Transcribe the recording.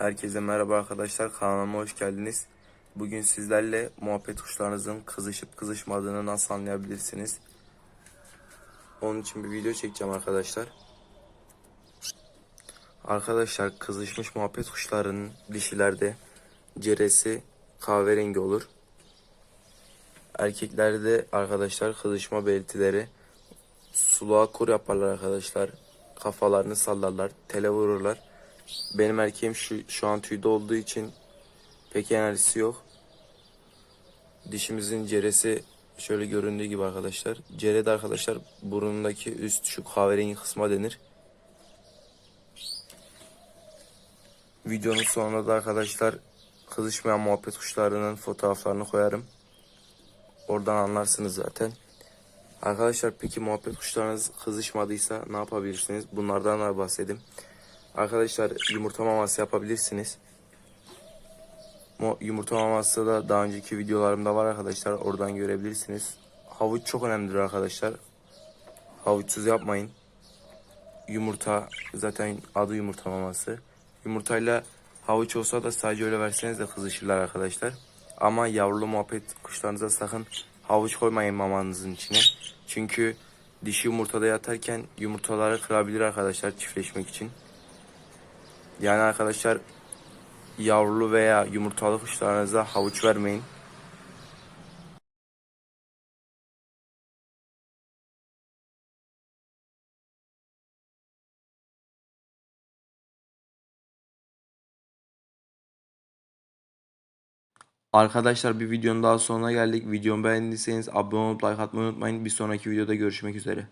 Herkese merhaba arkadaşlar kanalıma hoş geldiniz. Bugün sizlerle muhabbet kuşlarınızın kızışıp kızışmadığını nasıl anlayabilirsiniz? Onun için bir video çekeceğim arkadaşlar. Arkadaşlar kızışmış muhabbet kuşlarının dişilerde ceresi kahverengi olur. Erkeklerde arkadaşlar kızışma belirtileri suluğa kur yaparlar arkadaşlar. Kafalarını sallarlar, tele vururlar. Benim erkeğim şu, şu an tüyde olduğu için pek enerjisi yok. Dişimizin ceresi şöyle göründüğü gibi arkadaşlar. Cere de arkadaşlar burnundaki üst şu kahverengi kısma denir. Videonun sonunda da arkadaşlar kızışmayan muhabbet kuşlarının fotoğraflarını koyarım. Oradan anlarsınız zaten. Arkadaşlar peki muhabbet kuşlarınız kızışmadıysa ne yapabilirsiniz? Bunlardan da bahsedeyim. Arkadaşlar yumurta maması yapabilirsiniz. Yumurta maması da daha önceki videolarımda var arkadaşlar. Oradan görebilirsiniz. Havuç çok önemlidir arkadaşlar. Havuçsuz yapmayın. Yumurta zaten adı yumurta maması. Yumurtayla havuç olsa da sadece öyle verseniz de kızışırlar arkadaşlar. Ama yavrulu muhabbet kuşlarınıza sakın havuç koymayın mamanızın içine. Çünkü dişi yumurtada yatarken yumurtaları kırabilir arkadaşlar çiftleşmek için. Yani arkadaşlar yavrulu veya yumurtalı kuşlarınıza havuç vermeyin. Arkadaşlar bir videonun daha sonuna geldik. Videomu beğendiyseniz abone olup like atmayı unutmayın. Bir sonraki videoda görüşmek üzere.